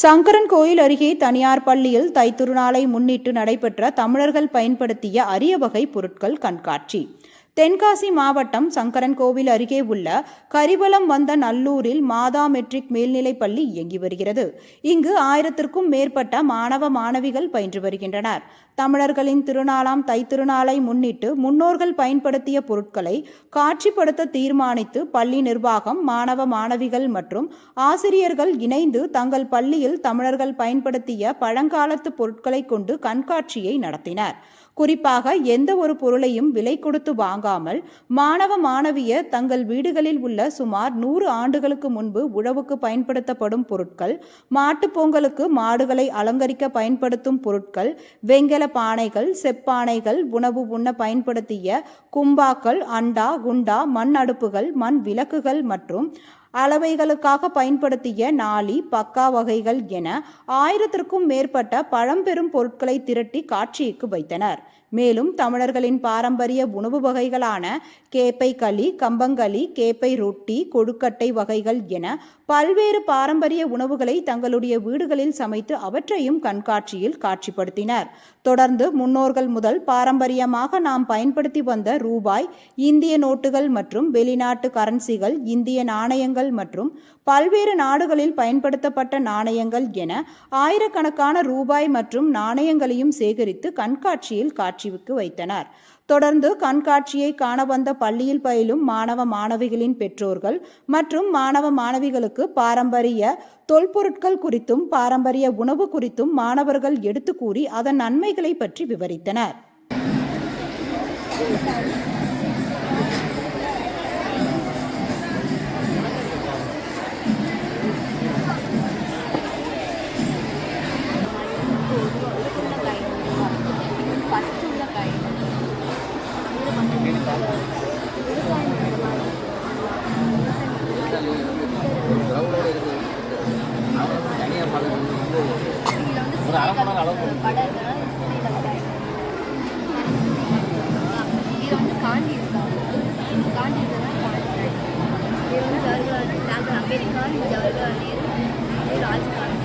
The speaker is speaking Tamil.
சங்கரன் கோயில் அருகே தனியார் பள்ளியில் தைத்திருநாளை முன்னிட்டு நடைபெற்ற தமிழர்கள் பயன்படுத்திய அரிய வகை பொருட்கள் கண்காட்சி. தென்காசி மாவட்டம் சங்கரன் கோவில் அருகே உள்ள கரிவலம் வந்த நல்லூரில் மாதா மெட்ரிக் மேல்நிலைப் பள்ளி இயங்கி வருகிறது. இங்கு ஆயிரத்திற்கும் மேற்பட்ட மாணவ மாணவிகள் பயின்று வருகின்றனர். தமிழர்களின் திருநாளாம் தைத்திருநாளை முன்னிட்டு முன்னோர்கள் பயன்படுத்திய பொருட்களை காட்சிப்படுத்த தீர்மானித்து பள்ளி நிர்வாகம் மாணவ மாணவிகள் மற்றும் ஆசிரியர்கள் இணைந்து தங்கள் பள்ளியில் தமிழர்கள் பயன்படுத்திய பழங்காலத்து பொருட்களை கொண்டு கண்காட்சியை நடத்தினர். குறிப்பாக எந்த ஒரு பொருளையும் விலை கொடுத்து வாங்காமல் மாணவ மாணவிய தங்கள் வீடுகளில் உள்ள சுமார் நூறு ஆண்டுகளுக்கு முன்பு உழவுக்கு பயன்படுத்தப்படும் பொருட்கள் மாட்டுப் பொங்கலுக்கு மாடுகளை அலங்கரிக்க பயன்படுத்தும் பொருட்கள் வெங்கல பானைகள் செப்பானைகள் உணவு உண்ண பயன்படுத்திய கும்பாக்கள் அண்டா குண்டா மண் அடுப்புகள் மண் விளக்குகள் மற்றும் அளவைகளுக்காக பயன்படுத்திய நாளி பக்கா வகைகள் என ஆயிரத்திற்கும் மேற்பட்ட பழம்பெரும் பொருட்களை திரட்டி காட்சிக்கு வைத்தனர். மேலும் தமிழர்களின் பாரம்பரிய உணவு வகைகளான கேப்பை களி கம்பங்களி கேப்பை ரொட்டி கொழுக்கட்டை வகைகள் என பல்வேறு பாரம்பரிய உணவுகளை தங்களுடைய வீடுகளில் சமைத்து அவற்றையும் கண்காட்சியில் காட்சிப்படுத்தினர். தொடர்ந்து முன்னோர்கள் முதல் பாரம்பரியமாக நாம் பயன்படுத்தி வந்த ரூபாய் இந்திய நோட்டுகள் மற்றும் வெளிநாட்டு கரன்சிகள் இந்திய நாணயங்கள் மற்றும் பல்வேறு நாடுகளில் பயன்படுத்தப்பட்ட நாணயங்கள் என ஆயிரக்கணக்கான ரூபாய் மற்றும் நாணயங்களையும் சேகரித்து கண்காட்சியில் காட்சிக்கு வைத்தனர். தொடர்ந்து கண்காட்சியை காண வந்த பள்ளியில் பயிலும் மாணவ மாணவிகளின் பெற்றோர்கள் மற்றும் மாணவ மாணவிகளுக்கு பாரம்பரிய தொல்பொருட்கள் குறித்தும் பாரம்பரிய உணவு குறித்தும் மாணவர்கள் எடுத்து கூறி அதன் நன்மைகளை பற்றி விவரித்தனர். வந்து ஒரு அரை மணி நேரம் அளவு இதில் வந்து காந்தி இருக்காங்க காந்தி ஜவஹர்லால் டாக்டர் நேரு ராஜீவ்காந்தி